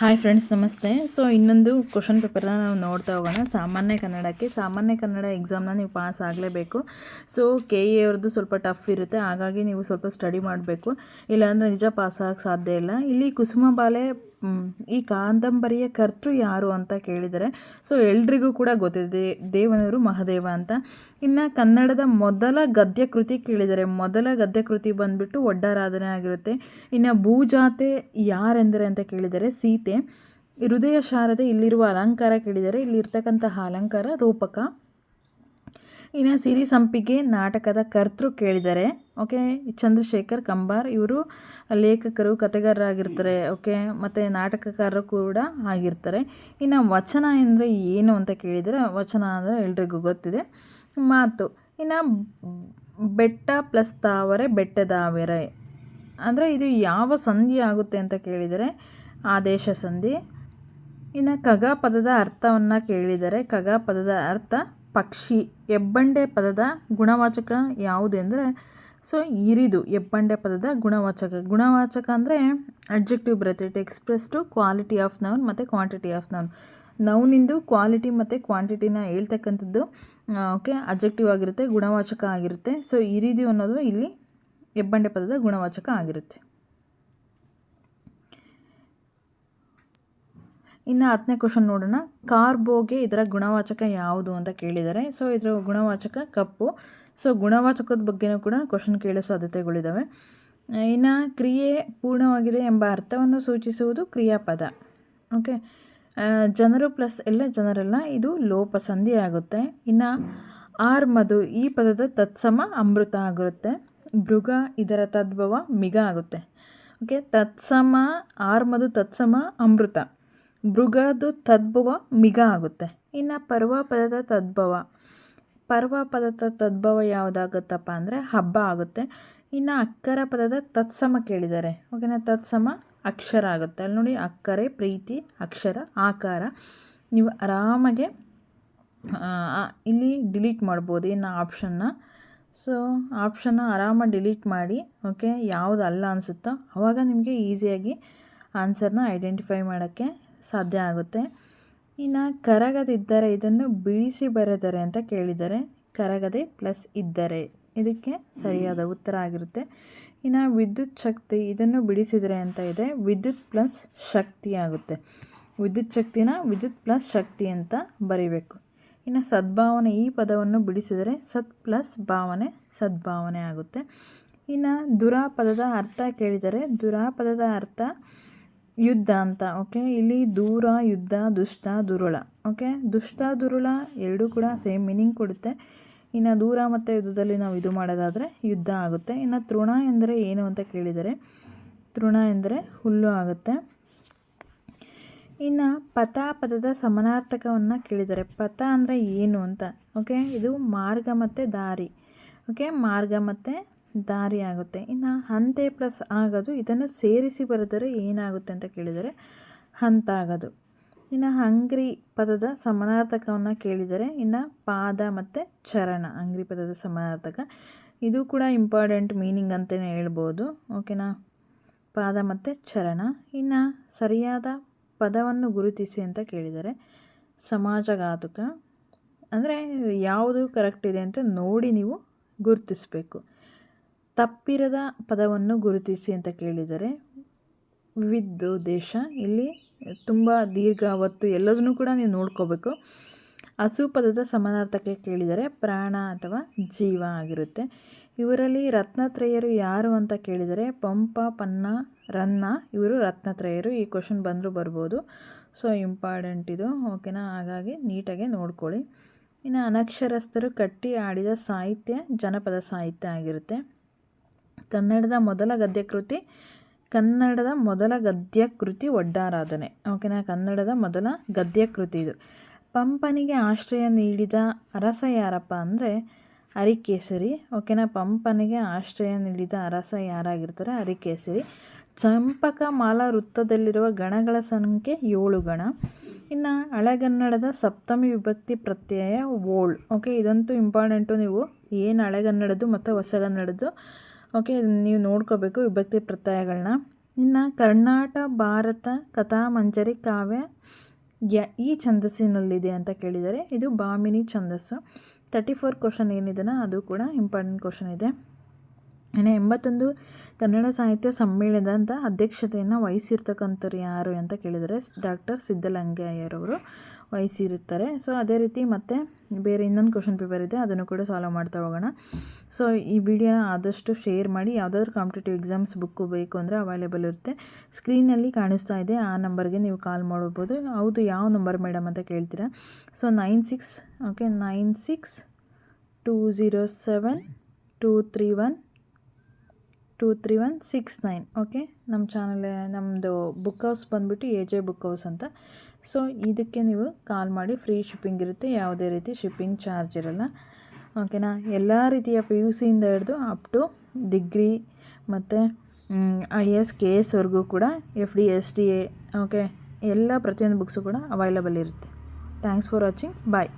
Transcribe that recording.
Hi friends ನಮಸ್ತೆ. So ಇನ್ನೊಂದು question ಪೇಪರ್ನ ನಾವು ನೋಡ್ತಾ ಹೋಗೋಣ. ಸಾಮಾನ್ಯ ಕನ್ನಡಕ್ಕೆ ಸಾಮಾನ್ಯ ಕನ್ನಡ ಎಕ್ಸಾಮ್ನ ನೀವು ಪಾಸ್ ಆಗಲೇಬೇಕು. ಸೊ ಕೆ ಎ ಅವ್ರದ್ದು ಸ್ವಲ್ಪ ಟಫ್ ಇರುತ್ತೆ. ಹಾಗಾಗಿ ನೀವು ಸ್ವಲ್ಪ ಸ್ಟಡಿ ಮಾಡಬೇಕು. ಇಲ್ಲಾಂದರೆ ನಿಜ ಪಾಸ್ ಆಗಕ್ಕೆ ಸಾಧ್ಯ ಇಲ್ಲ. ಇಲ್ಲಿ ಕುಸುಮ ಬಾಲೆ ಈ ಕಾದಂಬರಿಯ ಕರ್ತೃ ಯಾರು ಅಂತ ಕೇಳಿದರೆ ಸೊ ಎಲ್ರಿಗೂ ಕೂಡ ಗೊತ್ತಿದೆ. ದೇವನೂರು ಮಹದೇವ ಅಂತ. ಇನ್ನು ಕನ್ನಡದ ಮೊದಲ ಗದ್ಯ ಕೃತಿ ಕೇಳಿದರೆ, ಮೊದಲ ಗದ್ಯ ಕೃತಿ ಬಂದ್ಬಿಟ್ಟು ಒಡ್ಡಾರಾಧನೆ ಆಗಿರುತ್ತೆ. ಇನ್ನು ಭೂಜಾತೆ ಯಾರೆಂದರೆ ಅಂತ ಕೇಳಿದರೆ, ಸೀತೆ. ಹೃದಯ ಶಾರದೆ ಇಲ್ಲಿರುವ ಅಲಂಕಾರ ಕೇಳಿದರೆ ಇಲ್ಲಿರ್ತಕ್ಕಂತಹ ಅಲಂಕಾರ ರೂಪಕ. ಇನ್ನು ಸಿರಿ ಸಂಪಿಗೆ ನಾಟಕದ ಕರ್ತೃ ಕೇಳಿದ್ದಾರೆ ಓಕೆ ಚಂದ್ರಶೇಖರ್ ಕಂಬಾರ್ ಇವರು ಲೇಖಕರು, ಕಥೆಗಾರರಾಗಿರ್ತಾರೆ ಓಕೆ ಮತ್ತು ನಾಟಕಕಾರರು ಕೂಡ ಆಗಿರ್ತಾರೆ. ಇನ್ನು ವಚನ ಅಂದರೆ ಏನು ಅಂತ ಕೇಳಿದರೆ, ವಚನ ಅಂದರೆ ಎಲ್ರಿಗೂ ಗೊತ್ತಿದೆ. ಮಾತು, ಇನ್ನು ಬೆಟ್ಟ ಪ್ಲಸ್ ತಾವರೆ ಬೆಟ್ಟದಾವರೆ ಅಂದರೆ ಇದು ಯಾವ ಸಂಧಿ ಆಗುತ್ತೆ ಅಂತ ಕೇಳಿದರೆ ಆದೇಶ ಸಂಧಿ. ಇನ್ನು ಕಗ ಪದದ ಅರ್ಥವನ್ನು ಕೇಳಿದರೆ ಕಗ ಪದದ ಅರ್ಥ ಪಕ್ಷಿ. ಎಬ್ಬಂಡೆ ಪದದ ಗುಣವಾಚಕ ಯಾವುದೆಂದರೆ ಸೊ ಇರಿದು ಎಬ್ಬಂಡೆ ಪದದ ಗುಣವಾಚಕ. ಗುಣವಾಚಕ ಅಂದರೆ ಅಡ್ಜೆಕ್ಟಿವ್ ಬರುತ್ತೆ it express to quality of noun ಮತ್ತು ಕ್ವಾಂಟಿಟಿ ಆಫ್ ನೌನ್ ನೌನಿಂದು ಕ್ವಾಲಿಟಿ ಮತ್ತು ಕ್ವಾಂಟಿಟಿನ ಹೇಳ್ತಕ್ಕಂಥದ್ದು ಓಕೆ ಅಬ್ಜೆಕ್ಟಿವ್ ಆಗಿರುತ್ತೆ, ಗುಣವಾಚಕ ಆಗಿರುತ್ತೆ. ಸೊ ಇರಿದು ಅನ್ನೋದು ಇಲ್ಲಿ ಎಬ್ಬಂಡೆ ಪದದ ಗುಣವಾಚಕ ಆಗಿರುತ್ತೆ. ಇನ್ನು ಹತ್ತನೇ ಕ್ವಶನ್ ನೋಡೋಣ. ಕಾರ್ಬೋಗೆ ಇದರ ಗುಣವಾಚಕ ಯಾವುದು ಅಂತ ಕೇಳಿದ್ದಾರೆ. ಸೊ ಇದರ ಗುಣವಾಚಕ ಕಪ್ಪು. ಸೊ ಗುಣವಾಚಕದ ಬಗ್ಗೆನೂ ಕೂಡ ಕ್ವಶನ್ ಕೇಳೋ ಸಾಧ್ಯತೆಗಳಿದ್ದಾವೆ ಇನ್ನು ಕ್ರಿಯೆ ಪೂರ್ಣವಾಗಿದೆ ಎಂಬ ಅರ್ಥವನ್ನು ಸೂಚಿಸುವುದು ಕ್ರಿಯಾಪದ. ಓಕೆ ಜನರು ಪ್ಲಸ್ ಎಲ್ಲ ಜನರೆಲ್ಲ, ಇದು ಲೋಪ ಸಂಧಿ ಆಗುತ್ತೆ. ಇನ್ನು ಆರ್ ಮಧು ಈ ಪದದ ತತ್ಸಮ ಅಮೃತ ಆಗಿರುತ್ತೆ. ಮೃಗ ಇದರ ತದ್ಭವ ಮಿಗ ಆಗುತ್ತೆ. ಓಕೆ ತತ್ಸಮ, ಆರ್ ಮಧು ತತ್ಸಮ, ಅಮೃತ. ಮೃಗದು ತದ್ಭವ ಮಿಗ ಆಗುತ್ತೆ. ಇನ್ನು ಪರ್ವ ಪದದ ತದ್ಭವ. ಪರ್ವ ಪದದ ತದ್ಭವ ಯಾವುದಾಗುತ್ತಪ್ಪ ಅಂದರೆ ಹಬ್ಬ ಆಗುತ್ತೆ. ಇನ್ನು ಅಕ್ಕರ ಪದದ ತತ್ಸಮ ಕೇಳಿದ್ದಾರೆ. ಓಕೆನಾ? ತತ್ಸಮ ಅಕ್ಷರ ಆಗುತ್ತೆ. ಅಲ್ಲಿ ನೋಡಿ ಅಕ್ಕರೆ, ಪ್ರೀತಿ, ಅಕ್ಷರ, ಆಕಾರ. ನೀವು ಆರಾಮಾಗೆ ಇಲ್ಲಿ ಡಿಲೀಟ್ ಮಾಡ್ಬೋದು ಇನ್ನು ಆಪ್ಷನ್ನ ಸೊ ಆಪ್ಷನ್ನ ಆರಾಮಾಗಿ ಡಿಲೀಟ್ ಮಾಡಿ ಓಕೆ ಯಾವುದು ಅಲ್ಲ ಅನಿಸುತ್ತೋ ಆವಾಗ ನಿಮಗೆ ಈಸಿಯಾಗಿ ಆನ್ಸರ್ನ ಐಡೆಂಟಿಫೈ ಮಾಡೋಕ್ಕೆ ಸಾಧ್ಯ ಆಗುತ್ತೆ. ಇನ್ನು ಕರಗದಿದ್ದರೆ ಇದನ್ನು ಬಿಡಿಸಿ ಬರೆದರೆ ಅಂತ ಕೇಳಿದರೆ ಕರಗದೆ ಪ್ಲಸ್ ಇದ್ದರೆ ಇದಕ್ಕೆ ಸರಿಯಾದ ಉತ್ತರ ಆಗಿರುತ್ತೆ. ಇನ್ನು ವಿದ್ಯುತ್ ಶಕ್ತಿ ಇದನ್ನು ಬಿಡಿಸಿದರೆ ಅಂತ ಇದೆ. ವಿದ್ಯುತ್ ಪ್ಲಸ್ ಶಕ್ತಿ ಆಗುತ್ತೆ. ವಿದ್ಯುತ್ ಶಕ್ತಿನ ವಿದ್ಯುತ್ ಪ್ಲಸ್ ಶಕ್ತಿ ಅಂತ ಬರಿಬೇಕು. ಇನ್ನು ಸದ್ಭಾವನೆ ಈ ಪದವನ್ನು ಬಿಡಿಸಿದರೆ ಸತ್ ಪ್ಲಸ್ ಭಾವನೆ ಸದ್ಭಾವನೆ ಆಗುತ್ತೆ. ಇನ್ನು ದುರಾಪದದ ಅರ್ಥ ಕೇಳಿದರೆ ದುರಾಪದದ ಅರ್ಥ ಯುದ್ಧ ಅಂತ ಓಕೆ ಇಲ್ಲಿ ದೂರ, ಯುದ್ಧ, ದುಷ್ಟ, ದುರುಳ ಓಕೆ ದುಷ್ಟ, ದುರುಳ ಎರಡೂ ಕೂಡ ಸೇಮ್ ಮೀನಿಂಗ್ ಕೊಡುತ್ತೆ. ಇನ್ನು ದೂರ ಮತ್ತು ಯುದ್ಧದಲ್ಲಿ ನಾವು ಇದು ಮಾಡೋದಾದರೆ ಯುದ್ಧ ಆಗುತ್ತೆ. ಇನ್ನು ತೃಣ ಎಂದರೆ ಏನು ಅಂತ ಕೇಳಿದರೆ, ತೃಣ ಎಂದರೆ ಹುಲ್ಲು ಆಗುತ್ತೆ. ಇನ್ನು ಪಥ ಪದದ ಸಮಾನಾರ್ಥಕವನ್ನು ಕೇಳಿದರೆ, ಪಥ ಅಂದರೆ ಏನು ಅಂತ ಓಕೆ ಇದು ಮಾರ್ಗ ಮತ್ತು ದಾರಿ ಓಕೆ ಮಾರ್ಗ ಮತ್ತು ದಾರಿ ಆಗುತ್ತೆ ಇನ್ನು ಹಂತೆ ಪ್ಲಸ್ ಆಗೋದು, ಇದನ್ನು ಸೇರಿಸಿ ಬರೆದರೆ ಏನಾಗುತ್ತೆ ಅಂತ ಕೇಳಿದರೆ ಹಂತ ಆಗೋದು ಇನ್ನು ಹಂಗ್ರಿ ಪದದ ಸಮಾನಾರ್ಥಕವನ್ನು ಕೇಳಿದರೆ ಇನ್ನು ಪಾದ ಮತ್ತು ಚರಣ ಅಂಗ್ರಿ ಪದದ ಸಮಾನಾರ್ಥಕ. ಇದು ಕೂಡ ಇಂಪಾರ್ಟೆಂಟ್ ಮೀನಿಂಗ್ ಅಂತಲೇ ಹೇಳ್ಬೋದು. ಓಕೆನಾ ಪಾದ ಮತ್ತು ಚರಣ. ಇನ್ನು ಸರಿಯಾದ ಪದವನ್ನು ಗುರುತಿಸಿ ಅಂತ ಕೇಳಿದರೆ ಸಮಾಜಘಾತುಕ. ಅಂದರೆ ಯಾವುದು ಕರೆಕ್ಟ್ ಇದೆ ಅಂತ ನೋಡಿ ನೀವು ಗುರುತಿಸಬೇಕು. ತಪ್ಪಿರದ ಪದವನ್ನು ಗುರುತಿಸಿ ಅಂತ ಕೇಳಿದರೆ ವಿದ್ದು ದೇಶ. ಇಲ್ಲಿ ತುಂಬ ದೀರ್ಘ ಒತ್ತು ಎಲ್ಲದನ್ನೂ ಕೂಡ ನೀವು ನೋಡ್ಕೋಬೇಕು. ಹಸು ಪದದ ಸಮಾನಾರ್ಥಕ್ಕೆ ಕೇಳಿದರೆ ಪ್ರಾಣ ಅಥವಾ ಜೀವ ಆಗಿರುತ್ತೆ. ಇವರಲ್ಲಿ ರತ್ನತ್ರಯರು ಯಾರು ಅಂತ ಕೇಳಿದರೆ ಪಂಪ, ಪನ್ನ, ರನ್ನ, ಇವರು ರತ್ನತ್ರಯರು. ಈ ಕ್ವಶನ್ ಬಂದರೂ ಬರ್ಬೋದು. ಸೊ ಇಂಪಾರ್ಟೆಂಟ್ ಇದು. ಓಕೆನಾ ಹಾಗಾಗಿ ನೀಟಾಗಿ ನೋಡ್ಕೊಳ್ಳಿ. ಇನ್ನು ಅನಕ್ಷರಸ್ಥರು ಕಟ್ಟಿ ಆಡಿದ ಸಾಹಿತ್ಯ, ಜನಪದ ಸಾಹಿತ್ಯ ಆಗಿರುತ್ತೆ. ಕನ್ನಡದ ಮೊದಲ ಗದ್ಯ ಕೃತಿ ಕನ್ನಡದ ಮೊದಲ ಗದ್ಯ ಕೃತಿ ಒಡ್ಡಾರಾಧನೆ. ಓಕೆನಾ? ಕನ್ನಡದ ಮೊದಲ ಗದ್ಯ ಕೃತಿ ಇದು. ಪಂಪನಿಗೆ ಆಶ್ರಯ ನೀಡಿದ ಅರಸ ಯಾರಪ್ಪ ಅಂದರೆ ಅರಿಕೇಸರಿ ಓಕೆನಾ? ಪಂಪನಿಗೆ ಆಶ್ರಯ ನೀಡಿದ ಅರಸ ಯಾರಾಗಿರ್ತಾರೆ? ಅರಿಕೇಸರಿ ಚಂಪಕ ಮಾಲಾ ವೃತ್ತದಲ್ಲಿರುವ ಗಣಗಳ ಸಂಖ್ಯೆ ಏಳು ಗಣ. ಇನ್ನು ಹಳೆಗನ್ನಡದ ಸಪ್ತಮಿ ವಿಭಕ್ತಿ ಪ್ರತ್ಯಯ ಓಳ್. ಓಕೆ, ಇದಂತೂ ಇಂಪಾರ್ಟೆಂಟು ನೀವು ಏನು ಹಳೆಗನ್ನಡದ್ದು ಮತ್ತು ಹೊಸಗನ್ನಡದ್ದು. ಓಕೆ ನೀವು ನೋಡ್ಕೋಬೇಕು ವಿಭಕ್ತಿ ಪ್ರತ್ಯಯಗಳನ್ನ ಇನ್ನು ಕರ್ನಾಟ, ಭಾರತ ಕಥಾಮಂಜರಿ ಕಾವ್ಯ ಯ ಈ ಛಂದಸ್ಸಿನಲ್ಲಿದೆ ಅಂತ ಕೇಳಿದರೆ ಇದು ಬಾಮಿನಿ ಛಂದಸ್ಸು. ತರ್ಟಿ ಫೋರ್ ಕ್ವಶನ್ ಏನಿದೆನೋ ಅದು ಕೂಡ ಇಂಪಾರ್ಟೆಂಟ್ ಕ್ವಶನ್ ಇದೆ. ಇನ್ನು ಎಂಬತ್ತೊಂದು ಕನ್ನಡ ಸಾಹಿತ್ಯ ಸಮ್ಮೇಳನದ ಅಧ್ಯಕ್ಷತೆಯನ್ನು ವಹಿಸಿರ್ತಕ್ಕಂಥವ್ರು ಯಾರು ಅಂತ ಕೇಳಿದರೆ ಡಾಕ್ಟರ್ ಸಿದ್ದಲಿಂಗಯ್ಯರವರು. ವಹಿಸಿರುತ್ತಾರೆ ಸೊ ಅದೇ ರೀತಿ ಮತ್ತೆ ಬೇರೆ ಇನ್ನೊಂದು ಕ್ವಶನ್ ಪೇಪರ್ ಇದೆ, ಅದನ್ನು ಕೂಡ ಸಾಲ್ವ್ ಮಾಡ್ತಾ ಹೋಗೋಣ. ಸೊ ಈ ವಿಡಿಯೋನ ಆದಷ್ಟು ಶೇರ್ ಮಾಡಿ, ಯಾವುದಾದ್ರೂ ಕಾಂಪಿಟೇಟಿವ್ ಎಕ್ಸಾಮ್ಸ್ ಬುಕ್ಕು ಬೇಕು ಅಂದರೆ ಅವೈಲೇಬಲ್ ಇರುತ್ತೆ. ಸ್ಕ್ರೀನಲ್ಲಿ ಕಾಣಿಸ್ತಾ ಇದೆ, ಆ ನಂಬರ್ಗೆ ನೀವು ಕಾಲ್ ಮಾಡ್ಬೋದು. ಹೌದು, ಯಾವ ನಂಬರ್ ಮೇಡಮ್ ಅಂತ ಕೇಳ್ತೀರಾ? So nine six okay nine six two zero seven two three one two three one six nine okay ನಮ್ಮ ಚಾನಲ್ ನಮ್ಮದು ಬುಕ್ ಹೌಸ್ ಬಂದುಬಿಟ್ಟು ಎ ಜೆ ಬುಕ್ ಹೌಸ್ ಅಂತ. ಸೊ ಇದಕ್ಕೆ ನೀವು ಕಾಲ್ ಮಾಡಿ ಫ್ರೀ ಶಿಪ್ಪಿಂಗ್ ಇರುತ್ತೆ, ಯಾವುದೇ ರೀತಿ ಶಿಪ್ಪಿಂಗ್ ಚಾರ್ಜ್ ಇರಲ್ಲ. ಓಕೆನಾ ಎಲ್ಲ ರೀತಿಯ ಪಿ ಯು ಸಿಯಿಂದ ಹಿಡಿದು ಅಪ್ ಟು ಡಿಗ್ರಿ ಮತ್ತು ಐ ಎಸ್ ಕೆ ಎಸ್ವರೆಗೂ ಕೂಡ F D S D A okay ಎಲ್ಲ ಪ್ರತಿಯೊಂದು ಬುಕ್ಸು ಕೂಡ ಅವೈಲಬಲ್ ಇರುತ್ತೆ. Thanks for watching bye